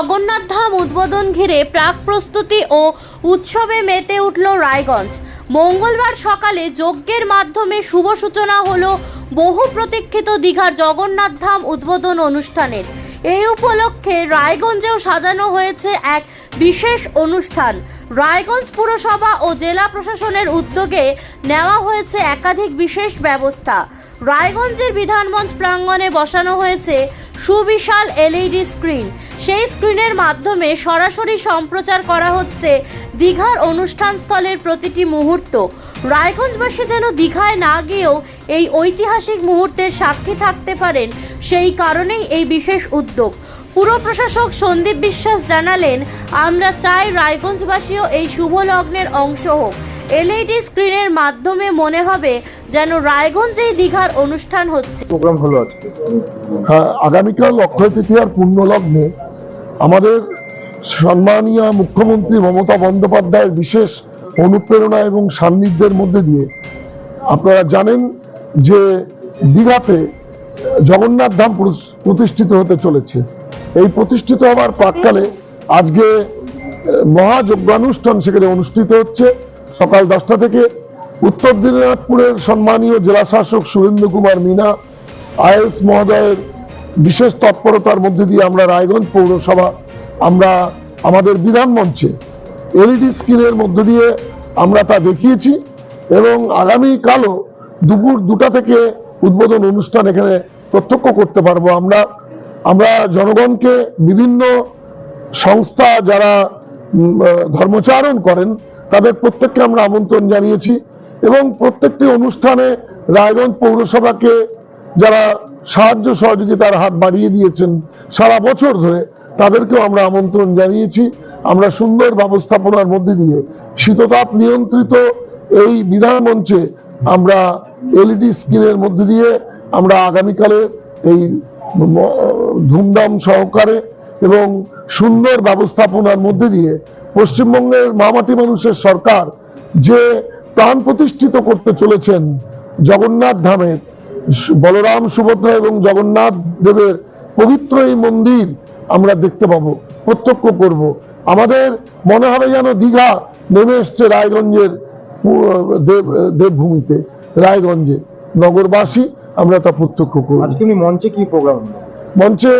জগন্নাথ ধাম উদ্বোধন ঘিরে প্রাক প্রস্তুতি ও উৎসবে মেতে উঠল রায়গঞ্জ। মঙ্গলবার সকালে যজ্ঞের মাধ্যমে শুভ সূচনা হল বহু প্রতীক্ষিত দীঘার জগন্নাথ ধাম উদ্বোধন অনুষ্ঠানের। এই উপলক্ষে রায়গঞ্জেও সাজানো হয়েছে এক বিশেষ অনুষ্ঠান। রায়গঞ্জ পুরসভা ও জেলা প্রশাসনের উদ্যোগে নেওয়া হয়েছে একাধিক বিশেষ ব্যবস্থা। রায়গঞ্জের বিধানমঞ্চ প্রাঙ্গণে বসানো হয়েছে সুবিশাল এলইডি স্ক্রিন। সেই স্ক্রিনের মাধ্যমে সরাসরি সম্প্রচার করা হচ্ছে দীঘার অনুষ্ঠানস্থলের প্রতিটি মুহূর্ত। রায়গঞ্জবাসী যেন দীঘায় না গিয়েও এই ঐতিহাসিক মুহূর্তের সাক্ষী থাকতে পারেন সেই কারণেই এই বিশেষ উদ্যোগ। পুর প্রশাসক সন্দীপ বিশ্বাস জানালেন, আমরা চাই রায়গঞ্জবাসীও এই শুভ লগ্নের অংশ হোক। এলইডি স্ক্রিনের মাধ্যমে মনে হবে যেন রায়গঞ্জেই দীঘার অনুষ্ঠান হচ্ছে। প্রোগ্রাম হলো আজকে। হ্যাঁ আগামীকাল অক্ষয় তৃতীয়ার পূর্ণ লগ্নে আমাদের সম্মানীয় মুখ্যমন্ত্রী মমতা বন্দ্যোপাধ্যায়ের বিশেষ অনুপ্রেরণা এবং সান্নিধ্যের মধ্যে দিয়ে আপনারা জানেন যে দীঘাতে জগন্নাথ ধাম প্রতিষ্ঠিত হতে চলেছে। এই প্রতিষ্ঠিত হওয়ার প্রাককালে আজকে মহাযজ্ঞানুষ্ঠান সেখানে অনুষ্ঠিত হচ্ছে। সকাল দশটা থেকে উত্তর দিনাজপুরের সম্মানীয় জেলা শাসক সুরেন্দ্র কুমার মিনা, আইএস মহোদয়ের বিশেষ তৎপরতার মধ্যে দিয়ে আমরা রায়গঞ্জ পৌরসভা, আমরা আমাদের বিধান মঞ্চে এলইডি স্ক্রিনের মধ্য দিয়ে আমরা তা দেখিয়েছি এবং আগামীকালও দুপুর দুটা থেকে উদ্বোধন অনুষ্ঠান এখানে প্রত্যক্ষ করতে পারব আমরা। আমরা জনগণকে বিভিন্ন সংস্থা যারা ধর্মচারণ করেন, তাদের প্রত্যেককে আমরা আমন্ত্রণ জানিয়েছি এবং প্রত্যেকটি অনুষ্ঠানে রায়গঞ্জ পৌরসভাকে যারা সাহায্য সহযোগিতার হাত বাড়িয়ে দিয়েছেন। সারা বছর ধরে তাদেরকেও আমরা আমন্ত্রণ জানিয়েছি। আমরা সুন্দর ব্যবস্থাপনার মধ্যে দিয়ে শীততাপ নিয়ন্ত্রিত এই বিধান মঞ্চে আমরা এলইডি স্ক্রিনের মধ্যে দিয়ে আমরা আগামীকালে এই ধুমধাম সহকারে এবং সুন্দর ব্যবস্থাপনার মধ্যে দিয়ে পশ্চিমবঙ্গের মামাটি মানুষের সরকার যে প্রাণ প্রতিষ্ঠিত করতে চলেছেন জগন্নাথ ধামের বলরাম সুভদ্রা এবং জগন্নাথ দেবের পবিত্র এই মন্দির আমরা দেখতে পাবো প্রত্যক্ষ করব। আমাদের মনে হবে যেন দীঘা নেমে এসছে রায়গঞ্জের দেব দেবভূমিতে রায়গঞ্জে। নগরবাসী আমরা তা প্রত্যক্ষ করব। আজকে মঞ্চে কি প্রোগ্রাম মঞ্চে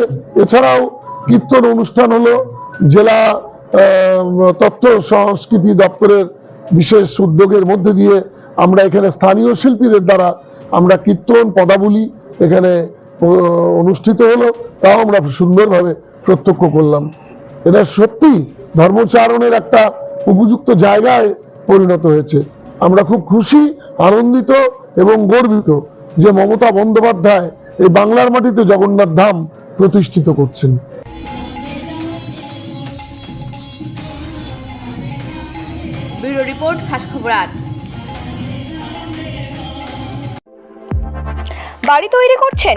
এছাড়াও কীর্তন অনুষ্ঠান হলো জেলা তথ্য সংস্কৃতি দপ্তরের বিশেষ উদ্যোগের মধ্যে দিয়ে আমরা এখানে স্থানীয় শিল্পীদের দ্বারা আমরা কীর্তন, পদাবলী এখানে অনুষ্ঠিত হলো, তাও আমরা সুন্দরভাবে প্রত্যক্ষ করলাম। এটা সত্যি ধর্মচারণের একটা উপযুক্ত জায়গায় পরিণত হয়েছে। আমরা খুব খুশি, আনন্দিত এবং গর্বিত যে মমতা বন্দ্যোপাধ্যায় এই বাংলার মাটিতে জগন্নাথ ধাম প্রতিষ্ঠিত করছেন। রিপোর্ট খাস খবর বাড়ি তৈরি করছেন?